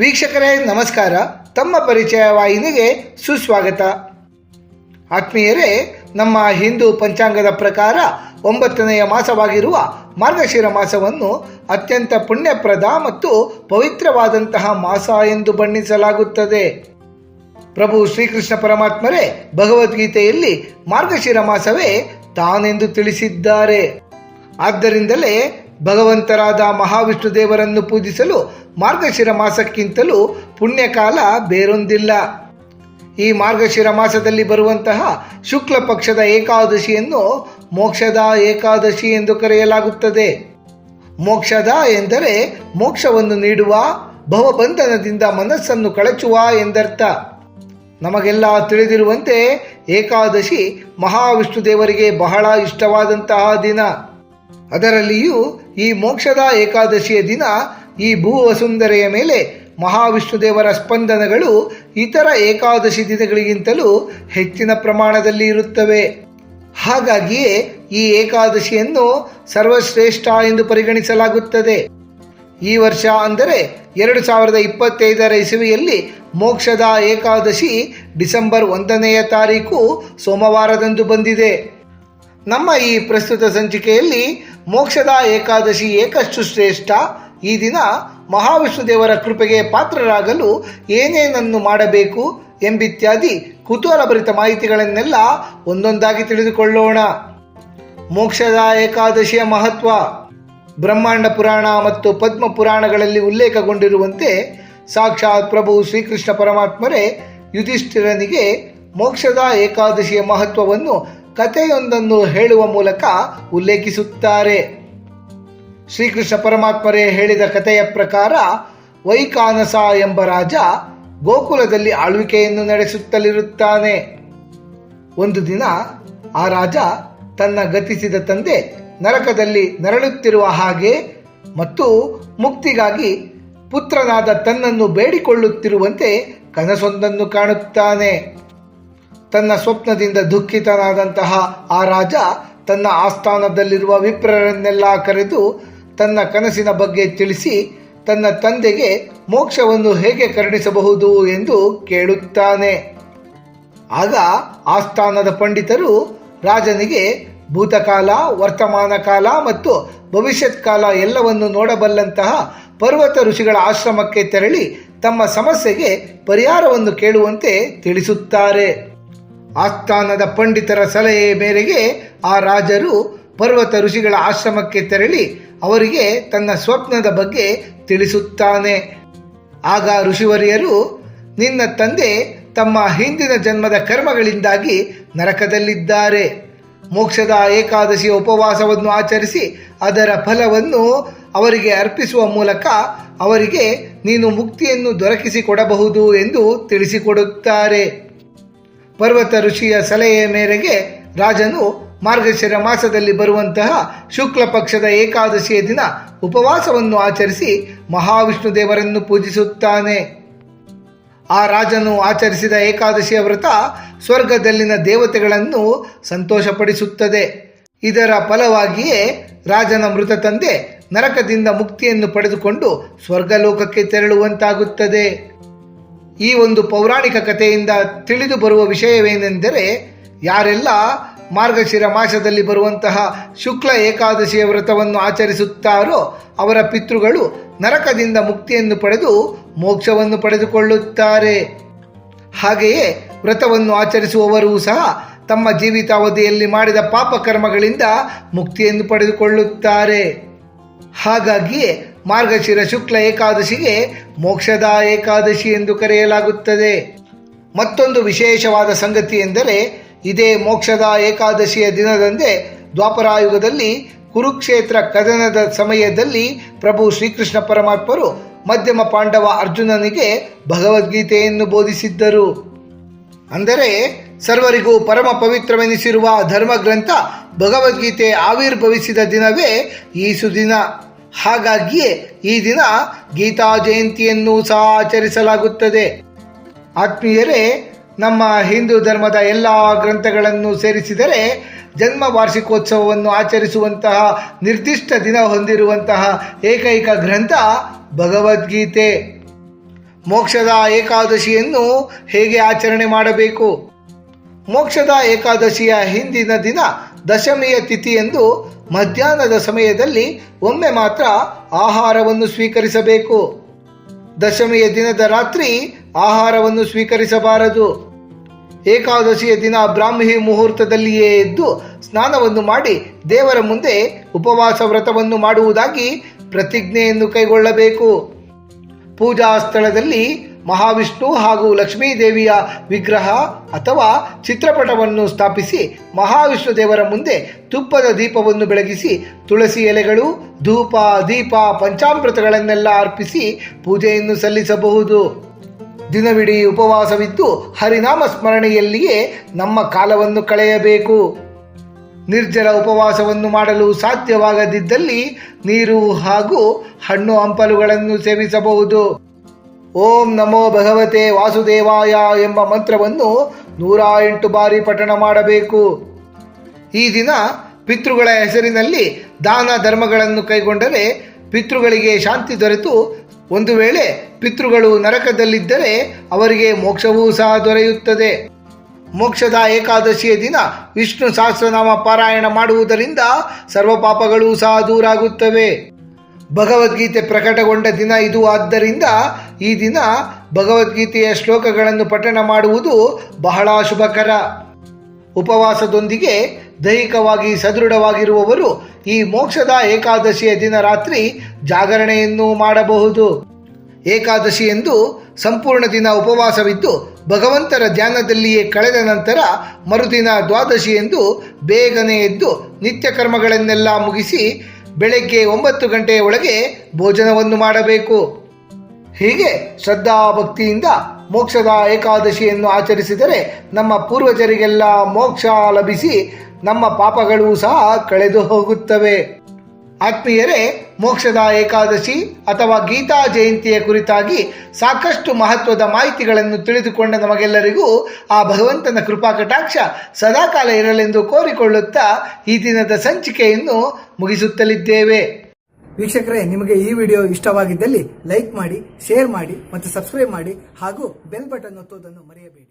ವೀಕ್ಷಕರೇ, ನಮಸ್ಕಾರ. ತಮ್ಮ ಪರಿಚಯ ವಾಹಿನಿಗೆ ಸುಸ್ವಾಗತ. ಆತ್ಮೀಯರೇ, ನಮ್ಮ ಹಿಂದೂ ಪಂಚಾಂಗದ ಪ್ರಕಾರ ಒಂಬತ್ತನೆಯ ಮಾಸವಾಗಿರುವ ಮಾರ್ಗಶಿರ ಮಾಸವನ್ನು ಅತ್ಯಂತ ಪುಣ್ಯಪ್ರದ ಮತ್ತು ಪವಿತ್ರವಾದಂತಹ ಮಾಸ ಎಂದು ಬಣ್ಣಿಸಲಾಗುತ್ತದೆ. ಪ್ರಭು ಶ್ರೀಕೃಷ್ಣ ಪರಮಾತ್ಮರೇ, ಭಗವದ್ಗೀತೆಯಲ್ಲಿ ಮಾರ್ಗಶಿರ ಮಾಸವೇ ತಾನೆಂದು ತಿಳಿಸಿದ್ದಾರೆ. ಆದ್ದರಿಂದಲೇ ಭಗವಂತರಾದ ಮಹಾವಿಷ್ಣು ದೇವರನ್ನು ಪೂಜಿಸಲು ಮಾರ್ಗಶಿರ ಮಾಸಕ್ಕಿಂತಲೂ ಪುಣ್ಯಕಾಲ ಬೇರೊಂದಿಲ್ಲ. ಈ ಮಾರ್ಗಶಿರ ಮಾಸದಲ್ಲಿ ಬರುವಂತಹ ಶುಕ್ಲ ಪಕ್ಷದ ಏಕಾದಶಿಯನ್ನು ಮೋಕ್ಷದ ಏಕಾದಶಿ ಎಂದು ಕರೆಯಲಾಗುತ್ತದೆ. ಮೋಕ್ಷದ ಎಂದರೆ ಮೋಕ್ಷವನ್ನು ನೀಡುವ ಭವಬಂಧನದಿಂದ ಮನಸ್ಸನ್ನು ಕಳಚುವ ಎಂದರ್ಥ. ನಮಗೆಲ್ಲ ತಿಳಿದಿರುವಂತೆ ಏಕಾದಶಿ ಮಹಾವಿಷ್ಣು ದೇವರಿಗೆ ಬಹಳ ಇಷ್ಟವಾದಂತಹ ದಿನ. ಅದರಲ್ಲಿಯೂ ಈ ಮೋಕ್ಷದ ಏಕಾದಶಿಯ ದಿನ ಈ ಭೂ ವಸುಂಧರೆಯ ಮೇಲೆ ಮಹಾವಿಷ್ಣು ದೇವರ ಸ್ಪಂದನಗಳು ಇತರ ಏಕಾದಶಿ ದಿನಗಳಿಗಿಂತಲೂ ಹೆಚ್ಚಿನ ಪ್ರಮಾಣದಲ್ಲಿ ಇರುತ್ತವೆ. ಹಾಗಾಗಿಯೇ ಈ ಏಕಾದಶಿಯನ್ನು ಸರ್ವಶ್ರೇಷ್ಠ ಎಂದು ಪರಿಗಣಿಸಲಾಗುತ್ತದೆ. ಈ ವರ್ಷ ಅಂದರೆ ಎರಡು ಸಾವಿರದ ಇಪ್ಪತ್ತೈದರ ಇಸವಿಯಲ್ಲಿ ಮೋಕ್ಷದ ಏಕಾದಶಿ ಡಿಸೆಂಬರ್ ಒಂದನೆಯ ತಾರೀಕು ಸೋಮವಾರದಂದು ಬಂದಿದೆ. ನಮ್ಮ ಈ ಪ್ರಸ್ತುತ ಸಂಚಿಕೆಯಲ್ಲಿ ಮೋಕ್ಷದ ಏಕಾದಶಿ ಏಕಷ್ಟು ಶ್ರೇಷ್ಠ. ಈ ದಿನ ಮಹಾವಿಷ್ಣುದೇವರ ಕೃಪೆಗೆ ಪಾತ್ರರಾಗಲು ಏನೇನನ್ನು ಮಾಡಬೇಕು ಎಂಬಿತ್ಯಾದಿ ಕುತೂಹಲಭರಿತ ಮಾಹಿತಿಗಳನ್ನೆಲ್ಲ ಒಂದೊಂದಾಗಿ ತಿಳಿದುಕೊಳ್ಳೋಣ. ಮೋಕ್ಷದ ಏಕಾದಶಿಯ ಮಹತ್ವ. ಬ್ರಹ್ಮಾಂಡ ಪುರಾಣ ಮತ್ತು ಪದ್ಮ ಪುರಾಣಗಳಲ್ಲಿ ಉಲ್ಲೇಖಗೊಂಡಿರುವಂತೆ ಸಾಕ್ಷಾತ್ ಪ್ರಭು ಶ್ರೀಕೃಷ್ಣ ಪರಮಾತ್ಮರೇ ಯುಧಿಷ್ಠಿರನಿಗೆ ಮೋಕ್ಷದ ಏಕಾದಶಿಯ ಮಹತ್ವವನ್ನು ಕಥೆಯೊಂದನ್ನು ಹೇಳುವ ಮೂಲಕ ಉಲ್ಲೇಖಿಸುತ್ತಾರೆ. ಶ್ರೀಕೃಷ್ಣ ಪರಮಾತ್ಮರೇ ಹೇಳಿದ ಕಥೆಯ ಪ್ರಕಾರ ವೈಕಾನಸ ಎಂಬ ರಾಜ ಗೋಕುಲದಲ್ಲಿ ಆಳ್ವಿಕೆಯನ್ನು ನಡೆಸುತ್ತಲಿರುತ್ತಾನೆ. ಒಂದು ದಿನ ಆ ರಾಜ ತನ್ನ ಗತಿಸಿದ ತಂದೆ ನರಕದಲ್ಲಿ ನರಳುತ್ತಿರುವ ಹಾಗೆ ಮತ್ತು ಮುಕ್ತಿಗಾಗಿ ಪುತ್ರನಾದ ತನ್ನನ್ನು ಬೇಡಿಕೊಳ್ಳುತ್ತಿರುವಂತೆ ಕನಸೊಂದನ್ನು ಕಾಣುತ್ತಾನೆ. ತನ್ನ ಸ್ವಪ್ನದಿಂದ ದುಃಖಿತನಾದಂತಹ ಆ ರಾಜ ತನ್ನ ಆಸ್ಥಾನದಲ್ಲಿರುವ ವಿಪ್ರರನ್ನೆಲ್ಲ ಕರೆದು ತನ್ನ ಕನಸಿನ ಬಗ್ಗೆ ತಿಳಿಸಿ ತನ್ನ ತಂದೆಗೆ ಮೋಕ್ಷವನ್ನು ಹೇಗೆ ಕರುಣಿಸಬಹುದು ಎಂದು ಕೇಳುತ್ತಾನೆ. ಆಗ ಆಸ್ಥಾನದ ಪಂಡಿತರು ರಾಜನಿಗೆ ಭೂತಕಾಲ, ವರ್ತಮಾನ ಕಾಲ ಮತ್ತು ಭವಿಷ್ಯತ್ ಕಾಲ ಎಲ್ಲವನ್ನು ನೋಡಬಲ್ಲಂತಹ ಪರ್ವತ ಋಷಿಗಳ ಆಶ್ರಮಕ್ಕೆ ತೆರಳಿ ತಮ್ಮ ಸಮಸ್ಯೆಗೆ ಪರಿಹಾರವನ್ನು ಕೇಳುವಂತೆ ತಿಳಿಸುತ್ತಾರೆ. ಆಸ್ಥಾನದ ಪಂಡಿತರ ಸಲಹೆ ಮೇರೆಗೆ ಆ ರಾಜರು ಪರ್ವತ ಋಷಿಗಳ ಆಶ್ರಮಕ್ಕೆ ತೆರಳಿ ಅವರಿಗೆ ತನ್ನ ಸ್ವಪ್ನದ ಬಗ್ಗೆ ತಿಳಿಸುತ್ತಾನೆ. ಆಗ ಋಷಿವರಿಯರು, ನಿನ್ನ ತಂದೆ ತಮ್ಮ ಹಿಂದಿನ ಜನ್ಮದ ಕರ್ಮಗಳಿಂದಾಗಿ ನರಕದಲ್ಲಿದ್ದಾರೆ. ಮೋಕ್ಷದ ಏಕಾದಶಿಯ ಉಪವಾಸವನ್ನು ಆಚರಿಸಿ ಅದರ ಫಲವನ್ನು ಅವರಿಗೆ ಅರ್ಪಿಸುವ ಮೂಲಕ ಅವರಿಗೆ ನೀನು ಮುಕ್ತಿಯನ್ನು ದೊರಕಿಸಿಕೊಡಬಹುದು ಎಂದು ತಿಳಿಸಿಕೊಡುತ್ತಾರೆ. ಪರ್ವತ ಋಷಿಯ ಸಲಹೆಯ ಮೇರೆಗೆ ರಾಜನು ಮಾರ್ಗಶಿರ ಮಾಸದಲ್ಲಿ ಬರುವಂತಹ ಶುಕ್ಲ ಪಕ್ಷದ ಏಕಾದಶಿಯ ದಿನ ಉಪವಾಸವನ್ನು ಆಚರಿಸಿ ಮಹಾವಿಷ್ಣು ದೇವರನ್ನು ಪೂಜಿಸುತ್ತಾನೆ. ಆ ರಾಜನು ಆಚರಿಸಿದ ಏಕಾದಶಿಯ ವ್ರತ ಸ್ವರ್ಗದಲ್ಲಿನ ದೇವತೆಗಳನ್ನು ಸಂತೋಷಪಡಿಸುತ್ತದೆ. ಇದರ ಫಲವಾಗಿಯೇ ರಾಜನ ಮೃತ ತಂದೆ ನರಕದಿಂದ ಮುಕ್ತಿಯನ್ನು ಪಡೆದುಕೊಂಡು ಸ್ವರ್ಗಲೋಕಕ್ಕೆ ತೆರಳುವಂತಾಗುತ್ತದೆ. ಈ ಒಂದು ಪೌರಾಣಿಕ ಕಥೆಯಿಂದ ತಿಳಿದು ಬರುವ ವಿಷಯವೇನೆಂದರೆ, ಯಾರೆಲ್ಲ ಮಾರ್ಗಶಿರ ಮಾಸದಲ್ಲಿ ಬರುವಂತಹ ಶುಕ್ಲ ಏಕಾದಶಿಯ ವ್ರತವನ್ನು ಆಚರಿಸುತ್ತಾರೋ ಅವರ ಪಿತೃಗಳು ನರಕದಿಂದ ಮುಕ್ತಿಯನ್ನು ಪಡೆದು ಮೋಕ್ಷವನ್ನು ಪಡೆದುಕೊಳ್ಳುತ್ತಾರೆ. ಹಾಗೆಯೇ ವ್ರತವನ್ನು ಆಚರಿಸುವವರೂ ಸಹ ತಮ್ಮ ಜೀವಿತಾವಧಿಯಲ್ಲಿ ಮಾಡಿದ ಪಾಪಕರ್ಮಗಳಿಂದ ಮುಕ್ತಿಯನ್ನು ಪಡೆದುಕೊಳ್ಳುತ್ತಾರೆ. ಹಾಗಾಗಿಯೇ ಮಾರ್ಗಶಿರ ಶುಕ್ಲ ಏಕಾದಶಿಗೆ ಮೋಕ್ಷದ ಏಕಾದಶಿ ಎಂದು ಕರೆಯಲಾಗುತ್ತದೆ. ಮತ್ತೊಂದು ವಿಶೇಷವಾದ ಸಂಗತಿ ಎಂದರೆ, ಇದೇ ಮೋಕ್ಷದ ಏಕಾದಶಿಯ ದಿನದಂದೇ ದ್ವಾಪರಾಯುಗದಲ್ಲಿ ಕುರುಕ್ಷೇತ್ರ ಕದನದ ಸಮಯದಲ್ಲಿ ಪ್ರಭು ಶ್ರೀಕೃಷ್ಣ ಪರಮಾತ್ಮರು ಮಧ್ಯಮ ಪಾಂಡವ ಅರ್ಜುನನಿಗೆ ಭಗವದ್ಗೀತೆಯನ್ನು ಬೋಧಿಸಿದ್ದರು. ಅಂದರೆ, ಸರ್ವರಿಗೂ ಪರಮ ಪವಿತ್ರವೆನಿಸಿರುವ ಧರ್ಮಗ್ರಂಥ ಭಗವದ್ಗೀತೆ ಆವಿರ್ಭವಿಸಿದ ದಿನವೇ ಈ ಸುದಿನ ಹಾಗಾಗಿಯೇ ಈ ದಿನ ಗೀತಾ ಜಯಂತಿಯನ್ನು ಸಹ ಆಚರಿಸಲಾಗುತ್ತದೆ. ಆತ್ಮೀಯರೇ, ನಮ್ಮ ಹಿಂದೂ ಧರ್ಮದ ಎಲ್ಲ ಗ್ರಂಥಗಳನ್ನು ಸೇರಿಸಿದರೆ ಜನ್ಮ ವಾರ್ಷಿಕೋತ್ಸವವನ್ನು ಆಚರಿಸುವಂತಹ ನಿರ್ದಿಷ್ಟ ದಿನ ಹೊಂದಿರುವಂತಹ ಏಕೈಕ ಗ್ರಂಥ ಭಗವದ್ಗೀತೆ. ಮೋಕ್ಷದ ಏಕಾದಶಿಯನ್ನು ಹೇಗೆ ಆಚರಣೆ ಮಾಡಬೇಕು? ಮೋಕ್ಷದ ಏಕಾದಶಿಯ ಹಿಂದಿನ ದಿನ ದಶಮಿಯ ತಿಥಿಯಂದು ಮಧ್ಯಾಹ್ನದ ಸಮಯದಲ್ಲಿ ಒಮ್ಮೆ ಮಾತ್ರ ಆಹಾರವನ್ನು ಸ್ವೀಕರಿಸಬೇಕು. ದಶಮಿಯ ದಿನದ ರಾತ್ರಿ ಆಹಾರವನ್ನು ಸ್ವೀಕರಿಸಬಾರದು. ಏಕಾದಶಿಯ ದಿನ ಬ್ರಾಹ್ಮಿ ಮುಹೂರ್ತದಲ್ಲಿಯೇ ಎದ್ದು ಸ್ನಾನವನ್ನು ಮಾಡಿ ದೇವರ ಮುಂದೆ ಉಪವಾಸ ವ್ರತವನ್ನು ಮಾಡುವುದಾಗಿ ಪ್ರತಿಜ್ಞೆಯನ್ನು ಕೈಗೊಳ್ಳಬೇಕು. ಪೂಜಾ ಸ್ಥಳದಲ್ಲಿ ಮಹಾವಿಷ್ಣು ಹಾಗೂ ಲಕ್ಷ್ಮೀದೇವಿಯ ವಿಗ್ರಹ ಅಥವಾ ಚಿತ್ರಪಟವನ್ನು ಸ್ಥಾಪಿಸಿ ಮಹಾವಿಷ್ಣು ದೇವರ ಮುಂದೆ ತುಪ್ಪದ ದೀಪವನ್ನು ಬೆಳಗಿಸಿ ತುಳಸಿ ಎಲೆಗಳು, ಧೂಪ, ದೀಪ, ಪಂಚಾಮೃತಗಳನ್ನೆಲ್ಲ ಅರ್ಪಿಸಿ ಪೂಜೆಯನ್ನು ಸಲ್ಲಿಸಬಹುದು. ದಿನವಿಡೀ ಉಪವಾಸವಿದ್ದು ಹರಿನಾಮ ಸ್ಮರಣೆಯಲ್ಲಿಯೇ ನಮ್ಮ ಕಾಲವನ್ನು ಕಳೆಯಬೇಕು. ನಿರ್ಜಲ ಉಪವಾಸವನ್ನು ಮಾಡಲು ಸಾಧ್ಯವಾಗದಿದ್ದಲ್ಲಿ ನೀರು ಹಾಗೂ ಹಣ್ಣು ಹಂಪಲುಗಳನ್ನು ಸೇವಿಸಬಹುದು. ಓಂ ನಮೋ ಭಗವತೆ ವಾಸುದೇವಾಯ ಎಂಬ ಮಂತ್ರವನ್ನು ನೂರ ಎಂಟು ಬಾರಿ ಪಠಣ ಮಾಡಬೇಕು. ಈ ದಿನ ಪಿತೃಗಳ ಹೆಸರಿನಲ್ಲಿ ದಾನ ಧರ್ಮಗಳನ್ನು ಕೈಗೊಂಡರೆ ಪಿತೃಗಳಿಗೆ ಶಾಂತಿ ದೊರೆತು. ಒಂದು ವೇಳೆ ಪಿತೃಗಳು ನರಕದಲ್ಲಿದ್ದರೆ ಅವರಿಗೆ ಮೋಕ್ಷವೂ ಸಹ ದೊರೆಯುತ್ತದೆ. ಮೋಕ್ಷದ ಏಕಾದಶಿಯ ದಿನ ವಿಷ್ಣು ಸಹಸ್ರನಾಮ ಪಾರಾಯಣ ಮಾಡುವುದರಿಂದ ಸರ್ವ ಪಾಪಗಳೂ ಸಹ ದೂರಾಗುತ್ತವೆ. ಭಗವದ್ಗೀತೆ ಪ್ರಕಟಗೊಂಡ ದಿನ ಇದು. ಆದ್ದರಿಂದ ಈ ದಿನ ಭಗವದ್ಗೀತೆಯ ಶ್ಲೋಕಗಳನ್ನು ಪಠಣ ಮಾಡುವುದು ಬಹಳ ಶುಭಕರ. ಉಪವಾಸದೊಂದಿಗೆ ದೈಹಿಕವಾಗಿ ಸದೃಢವಾಗಿರುವವರು ಈ ಮೋಕ್ಷದ ಏಕಾದಶಿಯ ದಿನ ರಾತ್ರಿ ಜಾಗರಣೆಯನ್ನು ಮಾಡಬಹುದು. ಏಕಾದಶಿ ಎಂದು ಸಂಪೂರ್ಣ ದಿನ ಉಪವಾಸವಿದ್ದು ಭಗವಂತರ ಧ್ಯಾನದಲ್ಲಿಯೇ ಕಳೆದ ನಂತರ ಮರುದಿನ ದ್ವಾದಶಿ ಎಂದು ಬೇಗನೆ ಎದ್ದು ನಿತ್ಯ ಕರ್ಮಗಳನ್ನೆಲ್ಲ ಮುಗಿಸಿ ಬೆಳಗ್ಗೆ ಒಂಬತ್ತು ಗಂಟೆಯ ಒಳಗೆ ಭೋಜನವನ್ನು ಮಾಡಬೇಕು. ಹೀಗೆ ಶ್ರದ್ಧಾ ಭಕ್ತಿಯಿಂದ ಮೋಕ್ಷದ ಏಕಾದಶಿಯನ್ನು ಆಚರಿಸಿದರೆ ನಮ್ಮ ಪೂರ್ವಜರಿಗೆಲ್ಲ ಮೋಕ್ಷ ಲಭಿಸಿ ನಮ್ಮ ಪಾಪಗಳು ಸಹ ಕಳೆದು ಹೋಗುತ್ತವೆ. ಆತ್ಮೀಯರೇ, ಮೋಕ್ಷದ ಏಕಾದಶಿ ಅಥವಾ ಗೀತಾ ಜಯಂತಿಯ ಕುರಿತಾಗಿ ಸಾಕಷ್ಟು ಮಹತ್ವದ ಮಾಹಿತಿಗಳನ್ನು ತಿಳಿದುಕೊಂಡ ನಮಗೆಲ್ಲರಿಗೂ ಆ ಭಗವಂತನ ಕೃಪಾ ಕಟಾಕ್ಷ ಸದಾಕಾಲ ಇರಲೆಂದು ಕೋರಿಕೊಳ್ಳುತ್ತಾ ಈ ದಿನದ ಸಂಚಿಕೆಯನ್ನು ಮುಗಿಸುತ್ತಲಿದ್ದೇವೆ. ವೀಕ್ಷಕರೇ, ನಿಮಗೆ ಈ ವಿಡಿಯೋ ಇಷ್ಟವಾಗಿದ್ದಲ್ಲಿ ಲೈಕ್ ಮಾಡಿ, ಶೇರ್ ಮಾಡಿ ಮತ್ತು ಸಬ್ಸ್ಕ್ರೈಬ್ ಮಾಡಿ ಹಾಗೂ ಬೆಲ್ ಬಟನ್ ಒತ್ತುವುದನ್ನು ಮರೆಯಬೇಡಿ.